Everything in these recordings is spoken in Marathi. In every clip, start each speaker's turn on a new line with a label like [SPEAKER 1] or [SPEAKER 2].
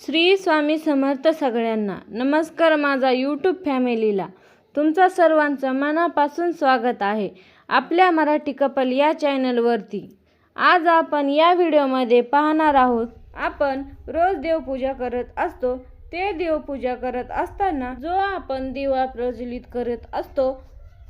[SPEAKER 1] श्री स्वामी समर्थ सगळ्यांना नमस्कार माझा यूट्यूब फॅमिलीला. तुमचा सर्वांचं मनापासून स्वागत आहे आपल्या मराठी कपल या चॅनलवरती. आज आपण या व्हिडिओमध्ये पाहणार आहोत आपण रोज देवपूजा करत असतो ते देवपूजा करत असताना जो आपण दिवा प्रज्वलित करत असतो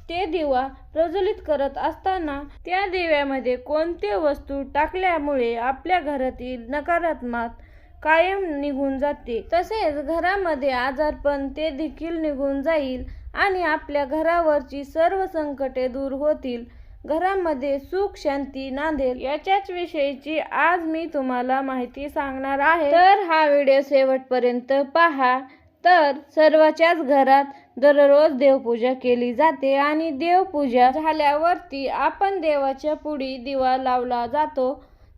[SPEAKER 1] ते दिवा प्रज्वलित करत असताना त्या दिव्यामध्ये कोणते वस्तू टाकल्यामुळे आपल्या घरातील नकारात्मक कायम निघून जाते. तसेच घरामध्ये आजारपण ते देखील निघून जाईल आणि आपल्या घरावरची सर्व संकटे दूर होतील. घरामध्ये सुख शांती नांदेल याच्याच विषयीची आज मी तुम्हाला माहिती सांगणार आहे. तर हा व्हिडिओ शेवटपर्यंत पहा. तर सर्वाच्याच घरात दररोज देवपूजा केली जाते आणि देवपूजा झाल्यावरती आपण देवाच्या पुढी दिवा लावला जातो.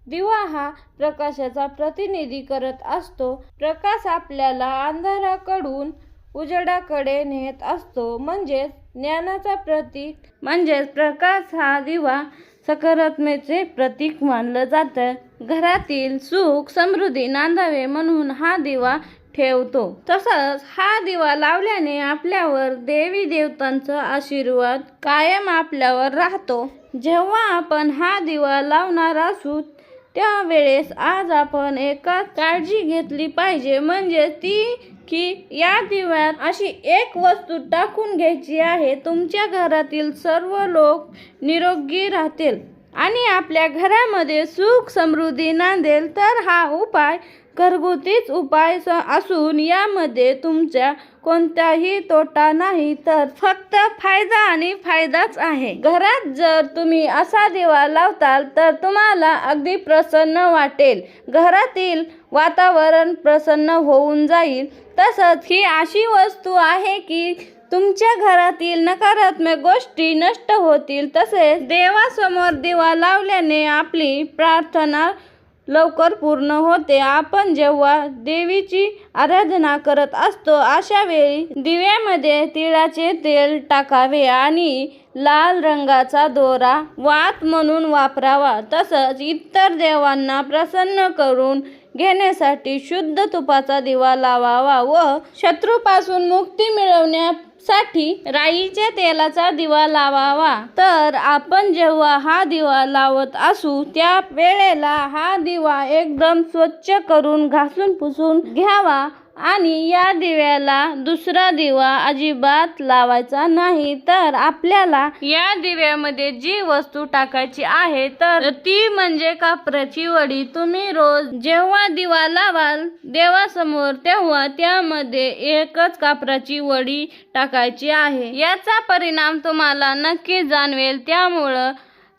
[SPEAKER 1] दिवा हा प्रकाशाचा प्रतिनिधी करत असतो. प्रकाश आपल्याला अंधाराकडून उजेडाकडे नेत असतो. म्हणजेच ज्ञानाचा प्रतीक. म्हणजेच प्रकाश हा दिवा सकारात्मेचे प्रतीक मानलं जातं. घरातील सुख समृद्धी नांदावे म्हणून हा दिवा ठेवतो. तसंच हा दिवा लावल्याने आपल्यावर देवी देवतांचा आशीर्वाद कायम आपल्यावर राहतो. जेव्हा आपण हा दिवा लावणार असू त्यावेळेस आज आपण एका काळजी घेतली पाहिजे. म्हणजे ती की या दिव्यात अशी एक वस्तू टाकून घ्यायची आहे. तुमच्या घरातील सर्व लोक निरोगी राहतील. आणि आपल्या घरामध्ये सुख समृद्धी नांदेल तर हा उपाय घरगुतीच उपाय स- असून यामध्ये तुमच्या कोणताही तोटा नाही तर फक्त फायदा आणि फायदाच आहे. घरात जर तुम्ही असा दिवा लावताल तर तुम्हाला अगदी प्रसन्न वाटेल. घरातील वातावरण प्रसन्न होऊन जाईल. तसंच ही अशी वस्तू आहे की तुमच्या घरातील नकारात्मक गोष्टी नष्ट होतील. तसेच देवासमोर दिवा लावल्याने आपली प्रार्थना लवकर पूर्ण होते. आपण जेव्हा देवीची आराधना करत असतो अशा वेळी दिव्यामध्ये तिळाचे तेल टाकावे आणि लाल रंगाचा दोरा वात म्हणून वापरावा. तसंच इतर देवांना प्रसन्न करून घेण्यासाठी शुद्ध तुपाचा दिवा लावावा व शत्रूपासून मुक्ती मिळवण्या साठी राईच्या तेलाचा दिवा लावावा. तर आपण जेव्हा हा दिवा लावत असू त्या वेळेला हा दिवा एकदम स्वच्छ करून घासून पुसून घ्यावा. आणि या दिव्याला दुसरा दिवा अजिबात लावायचा नाही. तर आपल्याला या दिव्यामध्ये जी वस्तू टाकायची आहे तर ती म्हणजे कापराची वडी. तुम्ही रोज जेव्हा दिवा लावाल देवासमोर तेव्हा त्यामध्ये एकच कापराची वडी टाकायची आहे. याचा परिणाम तुम्हाला नक्की जाणवेल. त्यामुळं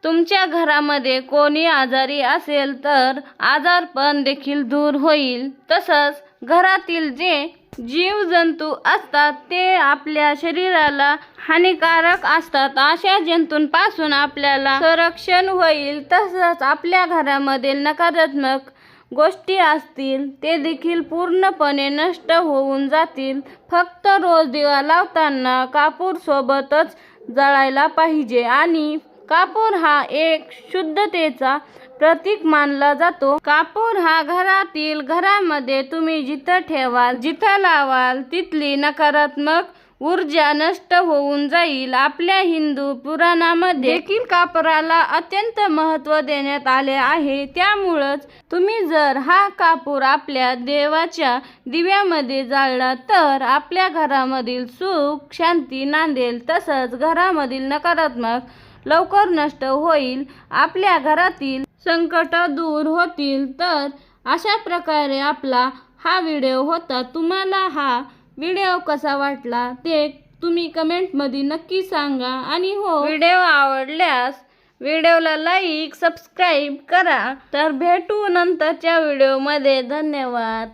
[SPEAKER 1] तुमच्या घरामध्ये कोणी आजारी असेल तर आजारपण देखील दूर होईल. तसंच घरातील जे जीवजंतू असतात ते आपल्या शरीराला हानिकारक असतात. अशा जंतूंपासून आपल्याला संरक्षण होईल. तसंच आपल्या घरामधील नकारात्मक गोष्टी असतील ते देखील पूर्णपणे नष्ट होऊन जातील. फक्त रोज दिवा लावताना कापूरसोबतच जळायला पाहिजे आणि कापूर हा एक शुद्धतेचा प्रतीक मानला जातो. कापूर हा घरातील घरामध्ये तुम्ही जिथं ठेवाल जिथं लावाल तिथली नकारात्मक ऊर्जा नष्ट होऊन जाईल. आपल्या हिंदू पुराणामध्ये देखील कापराला अत्यंत महत्त्व देण्यात आले आहे. त्यामुळंच तुम्ही जर हा कापूर आपल्या देवाच्या दिव्यामध्ये जाळला तर आपल्या घरामधील सुख शांती नांदेल तसंच घरामधील नकारात्मक लवकर नष्ट होईल आपल्या घरातील संकट दूर होतील. तर अशा प्रकारे आपला हा व्हिडिओ होता. तुम्हाला हा व्हिडिओ कसा वाटला ते तुम्ही कमेंटमध्ये नक्की सांगा. आणि हो व्हिडिओ आवडल्यास व्हिडिओला लाईक सबस्क्राईब करा. तर भेटू नंतरच्या व्हिडिओमध्ये. धन्यवाद.